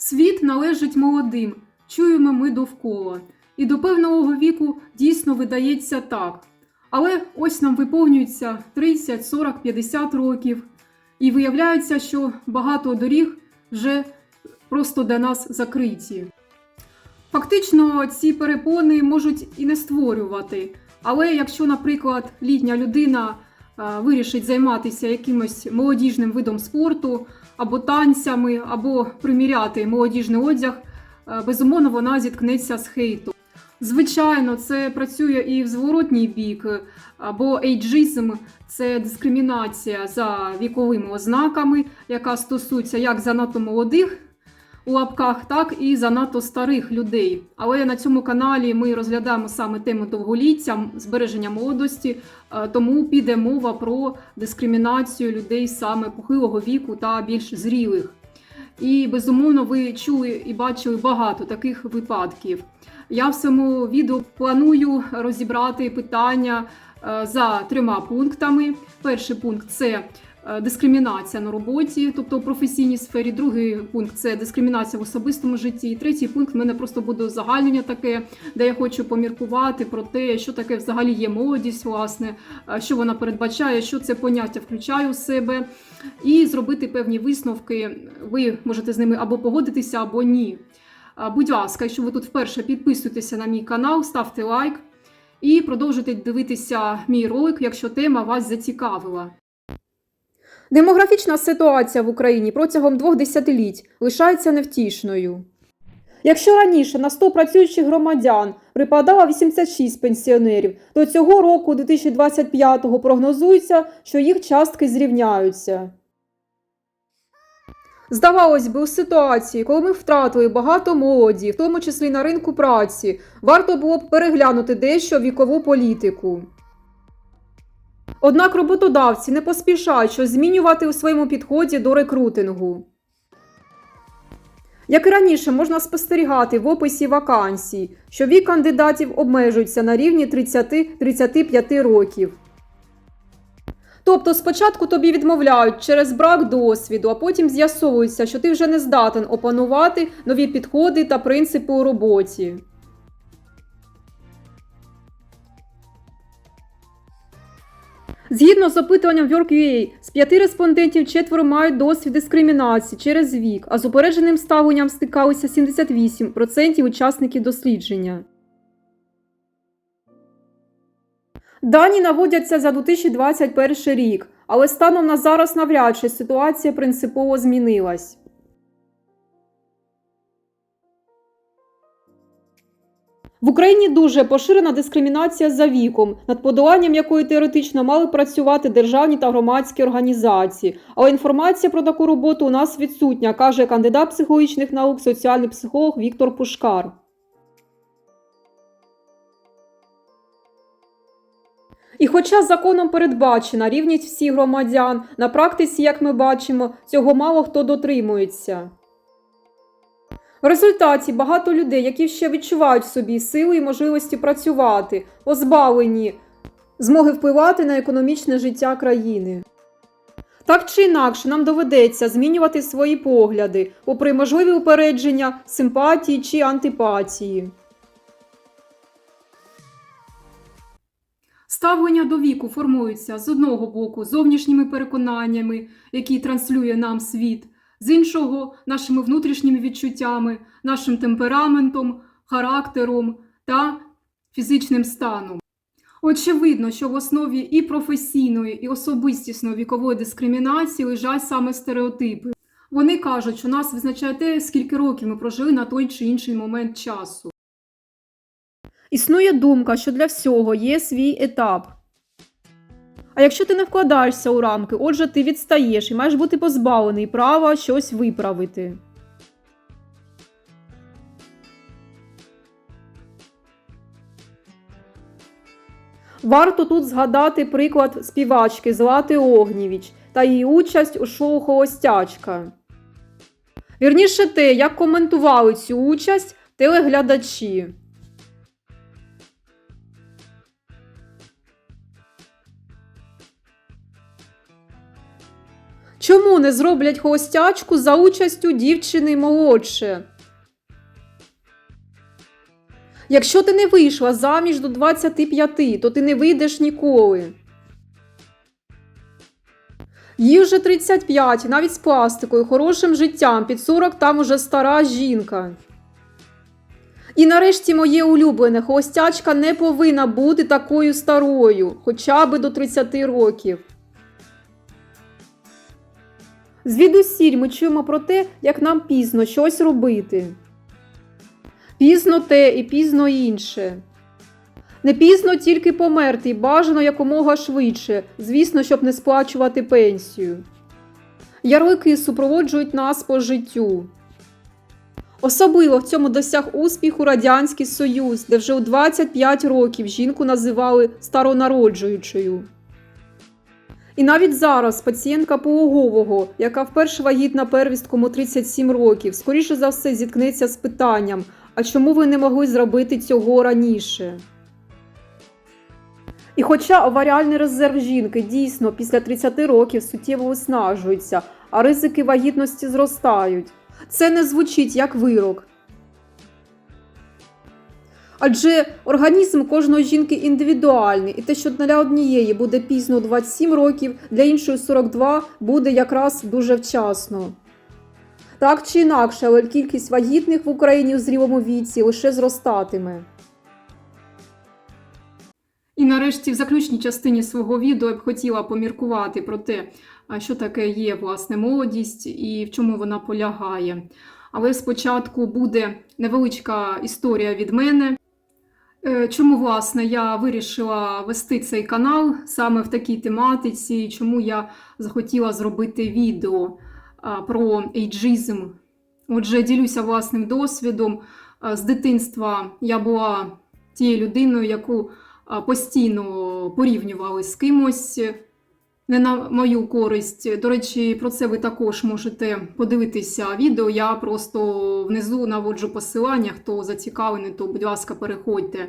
Світ належить молодим, чуємо ми довкола. І до певного віку дійсно видається так. Але ось нам виповнюється 30, 40, 50 років, і виявляється, що багато доріг вже просто для нас закриті. Фактично, ці перепони можуть і не створювати. Але якщо, наприклад, літня людина вирішить займатися якимось молодіжним видом спорту, або танцями, або приміряти молодіжний одяг, е, безумовно, вона зіткнеться з хейтом. Звичайно, це працює і в зворотній бік, е, або ейджизм це дискримінація за віковими ознаками, яка стосується як занадто молодих у лапках, так і занадто старих людей. Але на цьому каналі ми розглядаємо саме тему довголіття, збереження молодості, е, тому піде мова про дискримінацію людей саме похилого віку та більш зрілих. І безумовно, ви чули і бачили багато таких випадків. Я в цьому відео планую розібрати питання е, за трьома пунктами. Перший пункт це дискримінація на роботі, тобто у професійній сфері. Другий пункт це дискримінація в особистому житті. І третій пункт в мене просто буде узагальнення таке, де я хочу поміркувати про те, що таке взагалі є молодість, власне, е, що вона передбачає, що це поняття включає у себе, і зробити певні висновки. Ви можете з ними або погодитися, або ні. Будь ласка, якщо ви тут вперше підписуйтеся на мій канал, ставте лайк і продовжуйте дивитися мій ролик, якщо тема вас зацікавила. Демографічна ситуація в Україні протягом двох десятиліть лишається невтішною. Якщо раніше на 100 працюючих громадян припадало 86 пенсіонерів, то цього року, 2025-го, прогнозується, що їх частки зрівняються. Здавалось би, у ситуації, коли ми втратили багато молоді, в тому числі на ринку праці, варто було б переглянути дещо вікову політику. Однак роботодавці не поспішають щось змінювати у своєму підході до рекрутингу. Як і раніше можна спостерігати в описі вакансій, що вік кандидатів обмежується на рівні 30-35 років. Тобто спочатку тобі відмовляють через брак досвіду, а потім з'ясовується, що ти вже не здатен опанувати нові підходи та принципи у роботі. Згідно з опитуванням Work.ua, з п'яти респондентів четверо мають досвід дискримінації через вік, а з упередженим ставленням стикалися 78% учасників дослідження. Дані наводяться за 2021 рік, але станом на зараз навряд чи ситуація принципово змінилась. В Україні дуже поширена дискримінація за віком, над подоланням якої теоретично мали працювати державні та громадські організації. Але інформація про таку роботу у нас відсутня, каже кандидат психологічних наук, соціальний психолог Віктор Пушкар. І хоча законом передбачена рівність всіх громадян, на практиці, як ми бачимо, цього мало хто дотримується. В результаті багато людей, які ще відчувають в собі сили і можливості працювати, позбавлені змоги впливати на економічне життя країни. Так чи інакше, нам доведеться змінювати свої погляди, попри можливі упередження, симпатії чи антипатії. Ставлення до віку формується з одного боку зовнішніми переконаннями, які транслює нам світ, з іншого нашими внутрішніми відчуттями, нашим темпераментом, характером та фізичним станом. Очевидно, що в основі і професійної, і особистісної вікової дискримінації лежать саме стереотипи. Вони кажуть, що нас визначає те, скільки років ми прожили на той чи інший момент часу. Існує думка, що для всього є свій етап. А якщо ти не вкладаєшся у рамки, отже, ти відстаєш і маєш бути позбавлений права щось виправити. Варто тут згадати приклад співачки Злати Огнєвіч та її участь у шоу Холостячка. Вірніше те, як коментували цю участь телеглядачі. Чому не зроблять холостячку за участю дівчини молодше? Якщо ти не вийшла заміж до 25, то ти не вийдеш ніколи. Їй вже 35, навіть з пластикою, хорошим життям, під 40 там уже стара жінка. І нарешті моє улюблене, холостячка не повинна бути такою старою, хоча би до 30 років. Звідусіль ми чуємо про те, як нам пізно щось робити. Пізно те і пізно інше. Не пізно тільки померти, бажано якомога швидше, звісно, щоб не сплачувати пенсію. Ярлики супроводжують нас по життю. Особливо в цьому досяг успіху Радянський Союз, де вже у 25 років жінку називали старонароджуючою. І навіть зараз пацієнтка пологового, яка вперше вагітна первістком у 37 років, скоріше за все зіткнеться з питанням: а чому ви не могли зробити цього раніше? І хоча оваріальний резерв жінки дійсно після 30 років суттєво виснажується, а ризики вагітності зростають, це не звучить як вирок. Адже організм кожної жінки індивідуальний, і те, що для однієї буде пізно 27 років, для іншої 42 буде якраз дуже вчасно. Так чи інакше, але кількість вагітних в Україні в зрілому віці лише зростатиме. І нарешті в заключній частині свого відео я б хотіла поміркувати про те, що таке є власне молодість і в чому вона полягає. Але спочатку буде невеличка історія від мене. Е, Чому, власне, я вирішила вести цей канал саме в такій тематиці, чому я захотіла зробити відео про ейджизм. Отже, ділюся власним досвідом. З дитинства я була тією людиною, яку постійно порівнювали з кимось не на мою користь. До речі, про це ви також можете подивитися відео. Я просто внизу наводжу посилання. Хто зацікавлений, то, будь ласка, переходьте.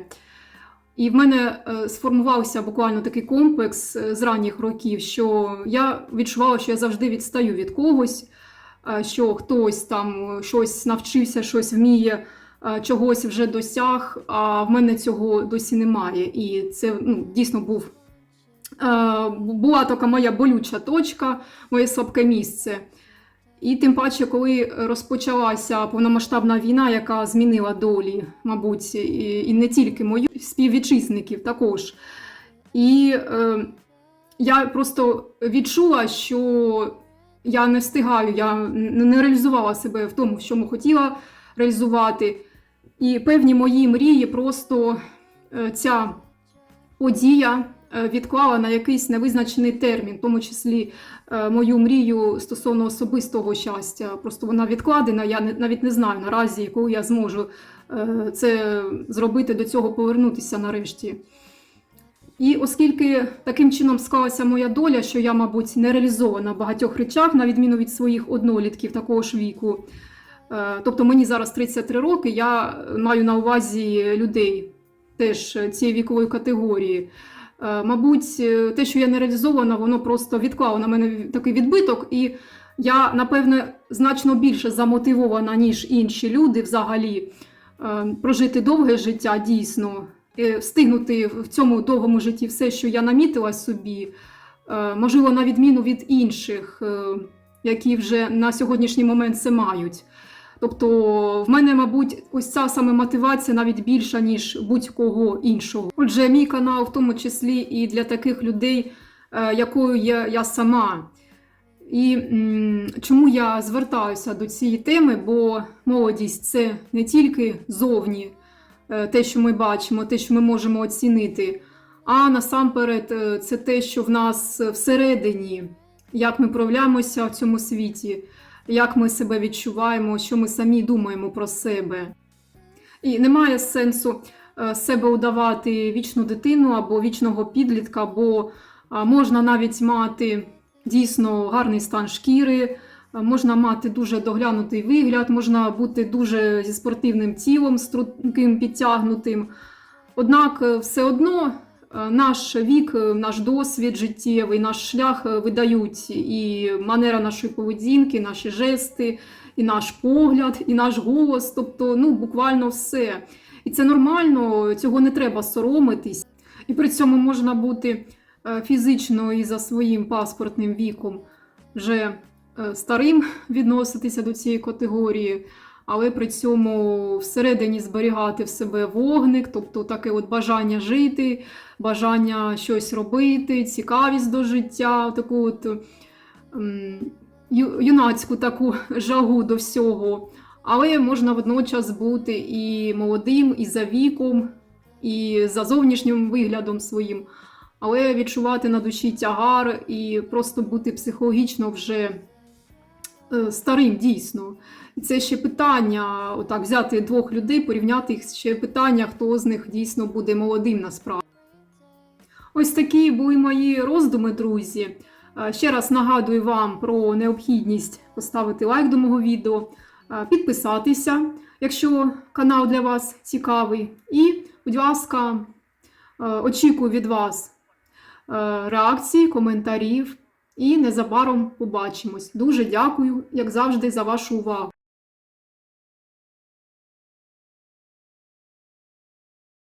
І в мене е, сформувався буквально такий комплекс е, з ранніх років, що я відчувала, що я завжди відстаю від когось, е, що хтось там щось навчився, щось вміє, чогось вже досяг, а в мене цього досі немає. І це ну, дійсно був була така моя болюча точка, моє слабке місце. І тим паче, коли розпочалася повномасштабна війна, яка змінила долі, мабуть, і, і не тільки мою співвітчизників також. І е, я просто відчула, що я не встигаю, я не реалізувала себе в тому, в чому хотіла реалізувати. І певні мої мрії просто е, ця подія. Е, відклала на якийсь невизначений термін, в тому числі е, мою мрію стосовно особистого щастя. Просто вона відкладена. Я навіть не знаю наразі, коли я зможу е, це зробити, до цього повернутися нарешті. І оскільки таким чином склалася моя доля, що я, мабуть, не реалізована в багатьох речах, на відміну від своїх однолітків такого ж віку. Тобто мені зараз 33 роки, я маю на увазі людей теж цієї вікової категорії. Е, мабуть, е, те, що я не реалізована, воно просто відклало на мене такий відбиток, і я, напевне, значно більше замотивована, ніж інші люди взагалі е, прожити довге життя дійсно, встигнути в цьому довгому житті все, що я намітила собі, можливо, на відміну від інших, які вже на сьогоднішній момент це мають. Тобто в мене, мабуть, ось ця саме мотивація навіть більша, ніж будь-кого іншого. Отже, мій канал, в тому числі і для таких людей, е, якою є я сама. І чому я звертаюся до цієї теми? Бо молодість це не тільки зовні е, те, що ми бачимо, те, що ми можемо оцінити, а насамперед е, це те, що в нас всередині, як ми проявляємося в цьому світі як ми себе відчуваємо, що ми самі думаємо про себе. І немає сенсу е, себе удавати вічну дитину або вічного підлітка, бо можна навіть мати дійсно гарний стан шкіри, можна мати дуже доглянутий вигляд, можна бути дуже зі спортивним тілом, струнким, підтягнутим. Однак, е, все одно Е, Наш вік, е, наш досвід життєвий, наш шлях е, видають і манера нашої поведінки, наші жести, і наш погляд, і наш голос, тобто ну, буквально все. І це нормально, цього не треба соромитись. І при цьому можна бути е, фізично і за своїм паспортним віком вже е, старим відноситися до цієї категорії, але при цьому всередині зберігати в себе вогник, тобто таке от бажання жити, бажання щось робити, цікавість до життя, таку от юнацьку таку жагу до всього. Але можна водночас бути і молодим, і за віком, і за зовнішнім виглядом своїм, але відчувати на душі тягар і просто бути психологічно вже старим дійсно. Це ще питання, отак взяти двох людей, порівняти їх ще питання, хто з них дійсно буде молодим насправді. Ось такі були мої роздуми, друзі. Е, Ще раз нагадую вам про необхідність поставити лайк до мого відео, е, підписатися, якщо канал для вас цікавий. І, будь ласка, е, очікую від вас е, реакцій, коментарів. І незабаром побачимось. Дуже дякую, як завжди, за вашу увагу.